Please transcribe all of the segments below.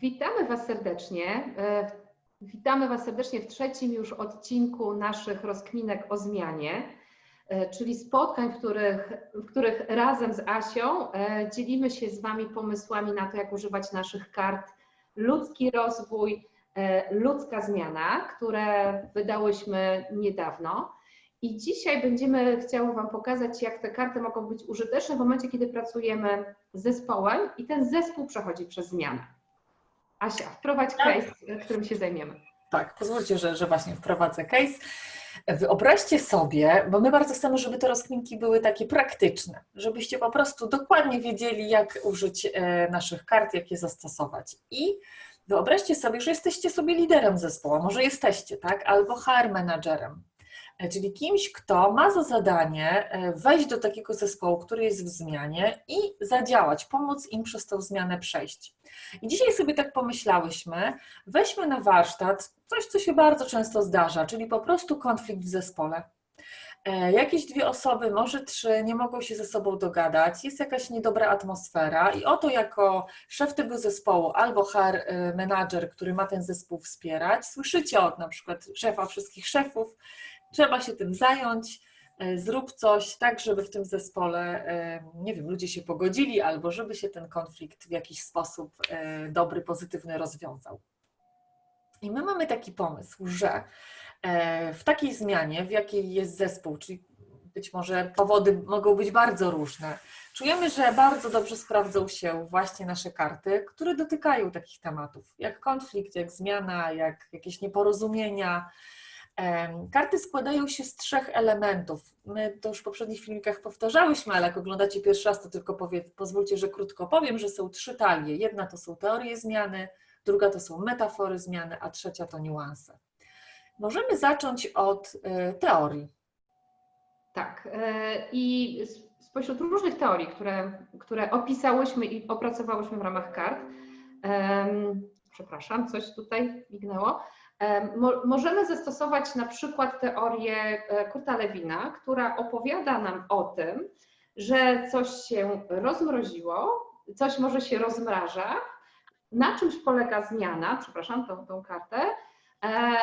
Witamy Was serdecznie. E, Witamy Was serdecznie w trzecim już odcinku naszych rozkminek o zmianie, e, czyli spotkań, w których, w których razem z Asią e, dzielimy się z Wami pomysłami na to, jak używać naszych kart Ludzki Rozwój, Ludzka Zmiana, które wydałyśmy niedawno. I dzisiaj będziemy chciały Wam pokazać, jak te karty mogą być użyteczne w momencie, kiedy pracujemy z zespołem i ten zespół przechodzi przez zmianę. Asia, wprowadź Tak. case, którym się zajmiemy. Tak, pozwólcie, że, że właśnie wprowadzę case. Wyobraźcie sobie, bo my bardzo chcemy, żeby te rozkminki były takie praktyczne, żebyście po prostu dokładnie wiedzieli, jak użyć e, naszych kart, jak je zastosować. I wyobraźcie sobie, że jesteście sobie liderem zespołu, może jesteście, tak? Albo HR menadżerem. E, Czyli kimś, kto ma za zadanie e, wejść do takiego zespołu, który jest w zmianie i zadziałać, pomóc im przez tą zmianę przejść. I dzisiaj sobie tak pomyślałyśmy, weźmy na warsztat coś, co się bardzo często zdarza, czyli po prostu konflikt w zespole. E, Jakieś dwie osoby, może trzy, nie mogą się ze sobą dogadać, jest jakaś niedobra atmosfera i oto jako szef tego zespołu albo HR menadżer, który ma ten zespół wspierać, słyszycie od na przykład szefa wszystkich szefów, trzeba się tym zająć, e, zrób coś tak, żeby w tym zespole, e, nie wiem, ludzie się pogodzili albo żeby się ten konflikt w jakiś sposób e, dobry, pozytywny rozwiązał. I my mamy taki pomysł, że w takiej zmianie, w jakiej jest zespół, czyli być może powody mogą być bardzo różne, czujemy, że bardzo dobrze sprawdzą się właśnie nasze karty, które dotykają takich tematów, jak konflikt, jak zmiana, jak jakieś nieporozumienia. Karty składają się z trzech elementów. My to już w poprzednich filmikach powtarzałyśmy, ale jak oglądacie pierwszy raz, to tylko powie, pozwólcie, że krótko powiem, że są trzy talie. Jedna to są teorie zmiany, druga to są metafory zmiany, a trzecia to niuanse. Możemy zacząć od y, teorii. Tak. e, I spośród różnych teorii, które, które opisałyśmy i opracowałyśmy w ramach kart, przepraszam, coś tutaj mignęło, możemy zastosować na przykład teorię e, Kurta Lewina, która opowiada nam o tym, że coś się rozmroziło, coś może się rozmraża, na czymś polega zmiana, przepraszam, tą, tą kartę, e,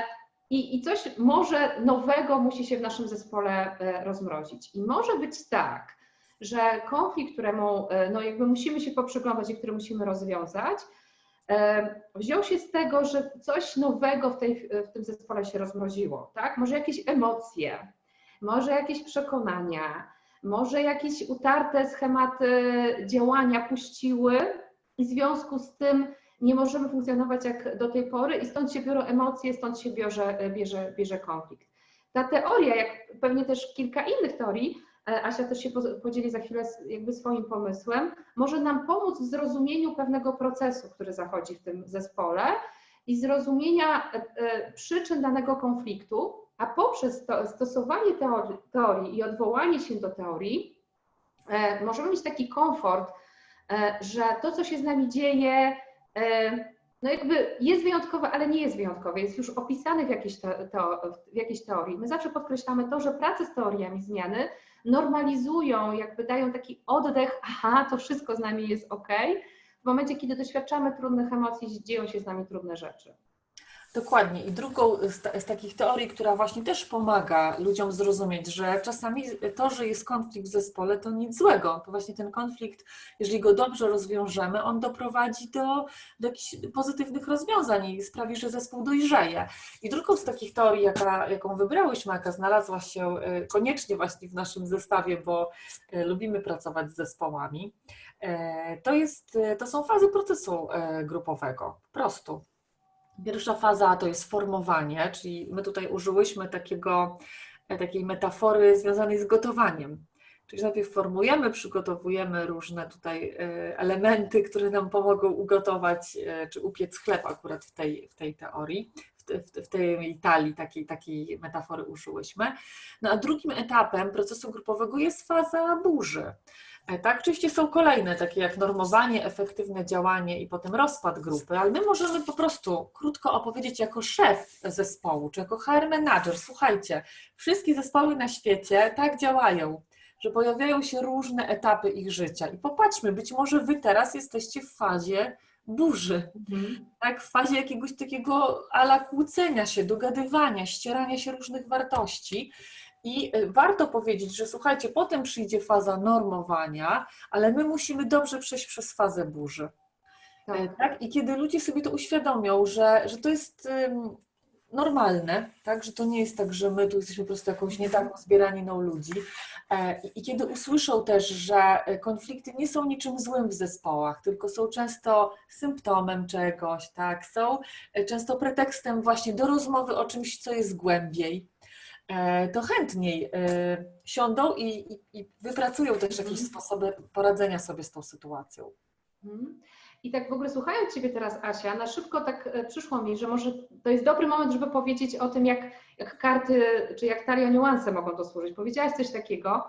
i, I coś może nowego musi się w naszym zespole e, rozmrozić. I może być tak, że konflikt, któremu no jakby musimy się poprzyglądać i który musimy rozwiązać, wziął się z tego, że coś nowego w, tej, w tym zespole się rozmroziło, tak? Może jakieś emocje, może jakieś przekonania, może jakieś utarte schematy działania puściły i w związku z tym nie możemy funkcjonować jak do tej pory i stąd się biorą emocje, stąd się bierze, bierze, bierze konflikt. Ta teoria, jak pewnie też kilka innych teorii, e, Asia też się po- podzieli za chwilę jakby swoim pomysłem, może nam pomóc w zrozumieniu pewnego procesu, który zachodzi w tym zespole i zrozumienia e, e, przyczyn danego konfliktu, a poprzez to, stosowanie teorii, teorii i odwołanie się do teorii, e, możemy mieć taki komfort, e, że to, co się z nami dzieje, e, no jakby jest wyjątkowe, ale nie jest wyjątkowe, jest już opisane w jakiejś, te, teo, w jakiejś teorii. My zawsze podkreślamy to, że prace z teoriami zmiany normalizują, jakby dają taki oddech, aha, to wszystko z nami jest ok. W momencie, kiedy doświadczamy trudnych emocji, dzieją się z nami trudne rzeczy. Dokładnie. I drugą z, z takich teorii, która właśnie też pomaga ludziom zrozumieć, że czasami to, że jest konflikt w zespole, to nic złego. To właśnie ten konflikt, jeżeli go dobrze rozwiążemy, on doprowadzi do, do jakichś pozytywnych rozwiązań i sprawi, że zespół dojrzeje. I drugą z takich teorii, jaka, jaką wybrałyśmy, jaka znalazła się e, koniecznie właśnie w naszym zestawie, bo e, lubimy pracować z zespołami, e, to, jest, to są fazy procesu grupowego. Po prostu. Pierwsza faza to jest formowanie, czyli my tutaj użyłyśmy takiego, e, takiej metafory związanej z gotowaniem. Czyli najpierw formujemy, przygotowujemy różne tutaj e, elementy, które nam pomogą ugotować e, czy upiec chleb akurat w tej, w tej teorii, w, te, w te- w tej talii takiej, takiej metafory użyłyśmy. No a drugim etapem procesu grupowego jest faza burzy. E, Tak, oczywiście są kolejne, takie jak normowanie, efektywne działanie i potem rozpad grupy, ale my możemy po prostu krótko opowiedzieć jako szef zespołu, czy jako HR manager, słuchajcie, wszystkie zespoły na świecie tak działają, że pojawiają się różne etapy ich życia i popatrzmy, być może wy teraz jesteście w fazie burzy, Mhm. tak? W fazie jakiegoś takiego ala kłócenia się, dogadywania, ścierania się różnych wartości. I y, warto powiedzieć, że słuchajcie, potem przyjdzie faza normowania, ale my musimy dobrze przejść przez fazę burzy. Tak. E, Tak? I kiedy ludzie sobie to uświadomią, że, że to jest ym, normalne, tak? że to nie jest tak, że my tu jesteśmy po prostu jakąś nie taką zbieraniną ludzi. E, I, kiedy usłyszą też, że e, konflikty nie są niczym złym w zespołach, tylko są często symptomem czegoś, tak? są e, często pretekstem właśnie do rozmowy o czymś, co jest głębiej, to chętniej e, siądą i, i, i wypracują też jakieś Mhm. sposoby poradzenia sobie z tą sytuacją. Mhm. I tak w ogóle słuchając Ciebie teraz, Asia, na szybko tak e, przyszło mi, że może to jest dobry moment, żeby powiedzieć o tym, jak, jak karty, czy jak talia niuanse mogą to służyć. Powiedziałaś coś takiego,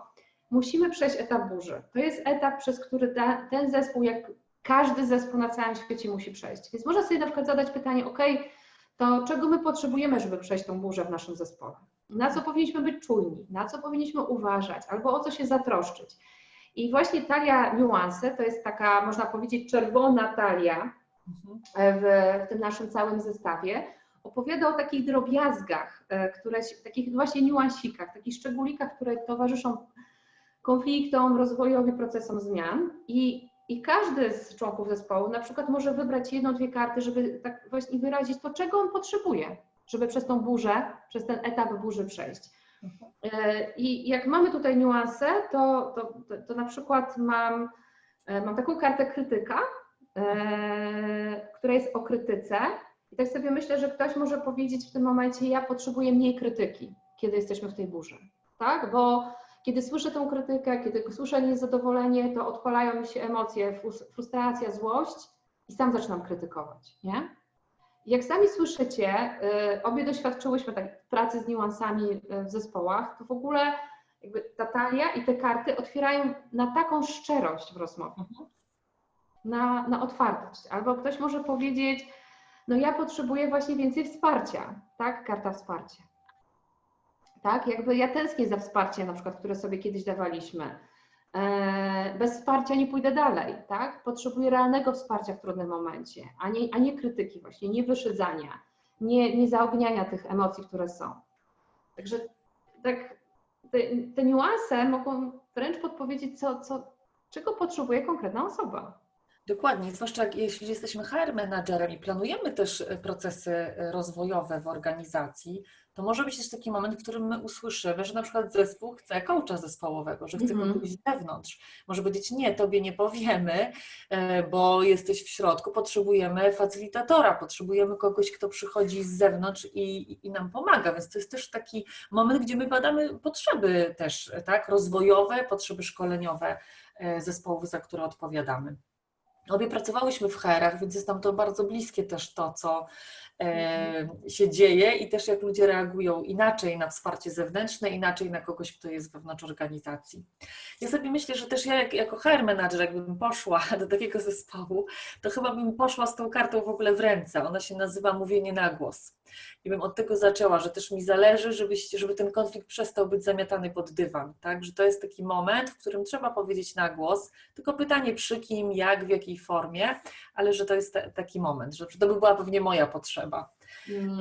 musimy przejść etap burzy. To jest etap, przez który ta, ten zespół, jak każdy zespół na całym świecie musi przejść. Więc można sobie na przykład zadać pytanie, ok, to czego my potrzebujemy, żeby przejść tą burzę w naszym zespole? Na co powinniśmy być czujni? Na co powinniśmy uważać? Albo o co się zatroszczyć? I właśnie talia niuanse to jest taka, można powiedzieć, czerwona talia Mhm. e, w, w tym naszym całym zestawie. Opowiada o takich drobiazgach, e, które, takich właśnie niuansikach, takich szczególikach, które towarzyszą konfliktom, rozwojowi, procesom zmian. I, I każdy z członków zespołu na przykład może wybrać jedną, dwie karty, żeby tak właśnie wyrazić to, czego on potrzebuje, żeby przez tą burzę, przez ten etap burzy przejść. E, I jak mamy tutaj niuanse, to, to, to, to na przykład mam, e, mam taką kartę krytyka, e, która jest o krytyce. I tak sobie myślę, że ktoś może powiedzieć w tym momencie, ja potrzebuję mniej krytyki, kiedy jesteśmy w tej burzy. Tak? Bo kiedy słyszę tę krytykę, kiedy słyszę niezadowolenie, to odpalają mi się emocje, frus- frustracja, złość i sam zaczynam krytykować. Nie? Jak sami słyszycie, y, obie doświadczyłyśmy tak pracy z niuansami y, w zespołach, to w ogóle jakby ta talia i te karty otwierają na taką szczerość w rozmowie, Mhm. na, na otwartość. Albo ktoś może powiedzieć, no ja potrzebuję właśnie więcej wsparcia, tak? Karta wsparcia. Tak, jakby ja tęsknię za wsparciem, na przykład, które sobie kiedyś dawaliśmy. E, Bez wsparcia nie pójdę dalej, tak? Potrzebuję realnego wsparcia w trudnym momencie, a nie, a nie krytyki właśnie, nie wyszydzania, nie, nie zaogniania tych emocji, które są. Także tak, te, te niuanse mogą wręcz podpowiedzieć, co, co, czego potrzebuje konkretna osoba. Dokładnie, zwłaszcza jeśli jesteśmy HR menadżerem i planujemy też e, procesy e, rozwojowe w organizacji, to może być też taki moment, w którym my usłyszymy, że na przykład zespół chce coacha zespołowego, że chce Mhm. kogoś z zewnątrz. Może powiedzieć, nie, tobie nie powiemy, e, bo jesteś w środku, potrzebujemy facylitatora, potrzebujemy kogoś, kto przychodzi z zewnątrz i, i, nam pomaga, więc to jest też taki moment, gdzie my badamy potrzeby też, tak, rozwojowe, potrzeby szkoleniowe zespołów, za które odpowiadamy. Obie pracowałyśmy w HR-ach, więc jest nam to bardzo bliskie też to, co e, się dzieje i też jak ludzie reagują inaczej na wsparcie zewnętrzne, inaczej na kogoś, kto jest wewnątrz organizacji. Ja sobie myślę, że też ja jak, jako HR manager, jakbym poszła do takiego zespołu, to chyba bym poszła z tą kartą w ogóle w ręce. Ona się nazywa mówienie na głos. I bym od tego zaczęła, że też mi zależy, żebyś, żeby ten konflikt przestał być zamiatany pod dywan, tak? Że to jest taki moment, w którym trzeba powiedzieć na głos, tylko pytanie przy kim, jak, w jakiej formie, ale że to jest ta- taki moment, że to by była pewnie moja potrzeba.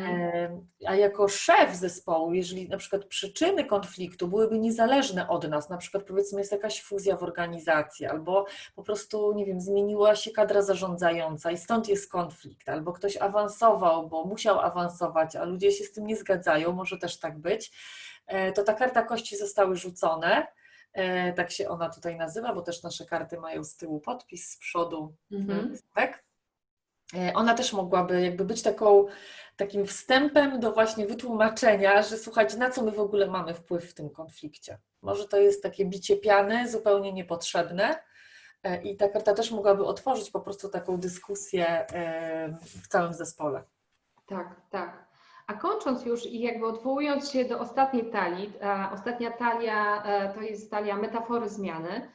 E, A jako szef zespołu, jeżeli na przykład przyczyny konfliktu byłyby niezależne od nas, na przykład powiedzmy jest jakaś fuzja w organizacji, albo po prostu, nie wiem, zmieniła się kadra zarządzająca i stąd jest konflikt, albo ktoś awansował, bo musiał awansować, a ludzie się z tym nie zgadzają, może też tak być, e, to ta karta kości zostały rzucone. E, Tak się ona tutaj nazywa, bo też nasze karty mają z tyłu podpis, z przodu Mhm. tak? Ona też mogłaby jakby być taką, takim wstępem do właśnie wytłumaczenia, że słuchajcie, na co my w ogóle mamy wpływ w tym konflikcie. Może to jest takie bicie piany, zupełnie niepotrzebne i ta karta też mogłaby otworzyć po prostu taką dyskusję w całym zespole. Tak, tak. A kończąc już i jakby odwołując się do ostatniej talii, a ostatnia talia e, to jest talia metafory zmiany.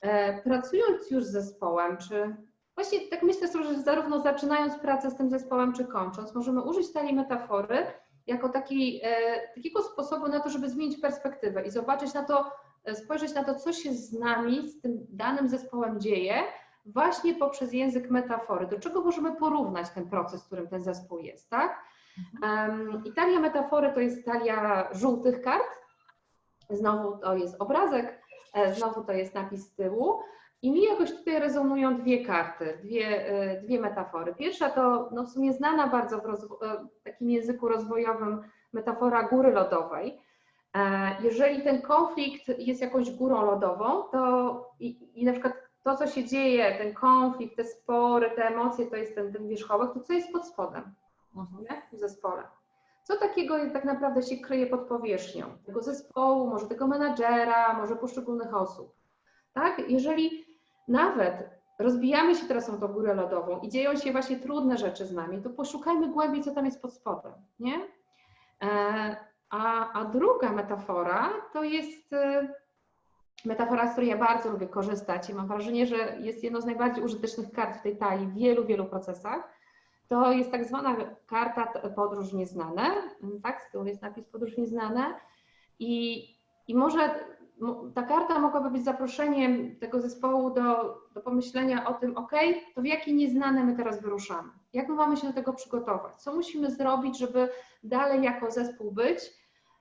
E, Pracując już z zespołem, czy właśnie tak myślę że zarówno zaczynając pracę z tym zespołem, czy kończąc, możemy użyć talii metafory jako taki, e, takiego sposobu na to, żeby zmienić perspektywę i zobaczyć na to, e, spojrzeć na to, co się z nami, z tym danym zespołem dzieje, właśnie poprzez język metafory. Do czego możemy porównać ten proces, w którym ten zespół jest, tak? Um, I talia metafory to jest talia żółtych kart. Znowu to jest obrazek, e, znowu to jest napis z tyłu. I mi jakoś tutaj rezonują dwie karty, dwie, e, dwie metafory. Pierwsza to no w sumie znana bardzo w rozwo- e, takim języku rozwojowym metafora góry lodowej. Jeżeli ten konflikt jest jakąś górą lodową, to i, i na przykład to, co się dzieje, ten konflikt, te spory, te emocje, to jest ten, ten wierzchołek, to co jest pod spodem? Mhm. w zespole. Co takiego tak naprawdę się kryje pod powierzchnią tego zespołu, może tego menadżera, może poszczególnych osób. Tak? Jeżeli nawet rozbijamy się teraz o tą górę lodową i dzieją się właśnie trudne rzeczy z nami, to poszukajmy głębiej, co tam jest pod spodem. Nie? E, A, a druga metafora to jest e, metafora, z której ja bardzo lubię korzystać i mam wrażenie, że jest jedną z najbardziej użytecznych kart w tej talii w wielu, wielu procesach. To jest tak zwana karta podróż nieznane, tak, z tyłu jest napis podróż nieznane. I, i może mo- ta karta mogłaby być zaproszeniem tego zespołu do, do pomyślenia o tym, ok, to w jakie nieznane my teraz wyruszamy, jak my mamy się do tego przygotować, co musimy zrobić, żeby dalej jako zespół być,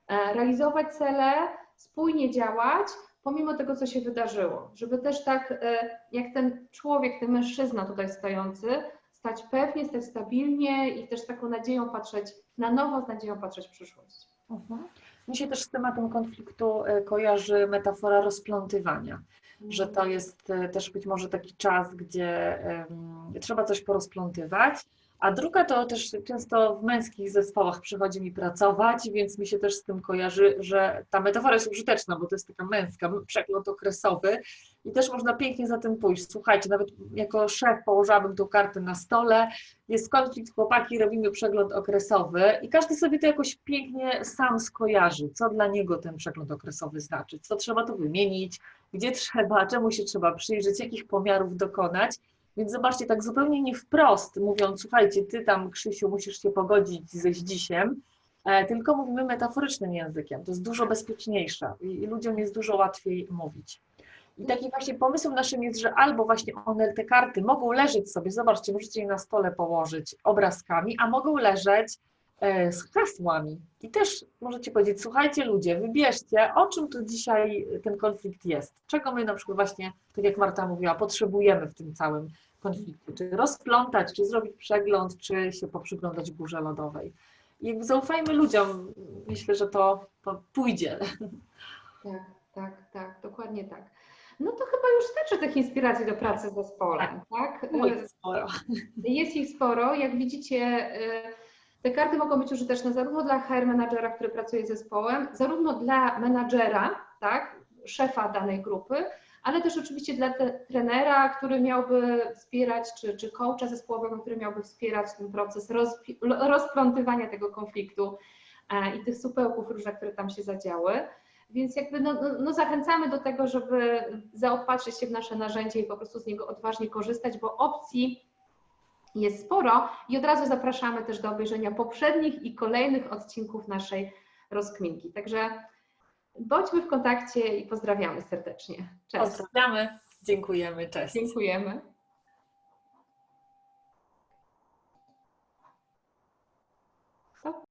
e, realizować cele, spójnie działać, pomimo tego, co się wydarzyło, żeby też tak e, jak ten człowiek, ten mężczyzna tutaj stojący, stać pewnie, stać stabilnie i też z taką nadzieją patrzeć na nowo, z nadzieją patrzeć w przyszłość. Mhm. Mi się też z tematem konfliktu e, kojarzy metafora rozplątywania, że to jest e, też być może taki czas, gdzie em, trzeba coś porozplątywać. A druga to też często w męskich zespołach przychodzi mi pracować, więc mi się też z tym kojarzy, że ta metafora jest użyteczna, bo to jest taka męska, przegląd okresowy i też można pięknie za tym pójść. Słuchajcie, nawet jako szef położyłabym tą kartę na stole, jest konflikt, chłopaki, robimy przegląd okresowy i każdy sobie to jakoś pięknie sam skojarzy, co dla niego ten przegląd okresowy znaczy, co trzeba tu wymienić, gdzie trzeba, czemu się trzeba przyjrzeć, jakich pomiarów dokonać. Więc zobaczcie, tak zupełnie nie wprost, mówiąc, słuchajcie, ty tam, Krzysiu, musisz się pogodzić ze zdzisiem, e, tylko mówimy metaforycznym językiem. To jest dużo bezpieczniejsze i, ludziom jest dużo łatwiej mówić. I takim właśnie pomysłem naszym jest, że albo właśnie one, te karty mogą leżeć sobie, zobaczcie, możecie je na stole położyć obrazkami, a mogą leżeć z hasłami. I też możecie powiedzieć, słuchajcie ludzie, wybierzcie, o czym tu dzisiaj ten konflikt jest. Czego my na przykład właśnie, tak jak Marta mówiła, potrzebujemy w tym całym konflikcie. Czy rozplątać, czy zrobić przegląd, czy się poprzyglądać górze lodowej. I jakby zaufajmy ludziom, myślę, że to, to pójdzie. Tak, tak, tak, dokładnie tak. No to chyba już starczy tych inspiracji do pracy z zespołem, tak? Oj, sporo. Jest ich sporo. Jak widzicie, y, te karty mogą być użyteczne zarówno dla HR menadżera, który pracuje z zespołem, zarówno dla menadżera, tak, szefa danej grupy, ale też oczywiście dla te, trenera, który miałby wspierać, czy, czy coacha zespołowego, który miałby wspierać ten proces rozpi- rozplątywania tego konfliktu e, i tych supełków różnych, które tam się zadziały. Więc jakby no, no, no zachęcamy do tego, żeby zaopatrzyć się w nasze narzędzie i po prostu z niego odważnie korzystać, bo opcji jest sporo i od razu zapraszamy też do obejrzenia poprzednich i kolejnych odcinków naszej rozkminki. Także bądźmy w kontakcie i pozdrawiamy serdecznie. Cześć. Pozdrawiamy, dziękujemy, cześć. Dziękujemy.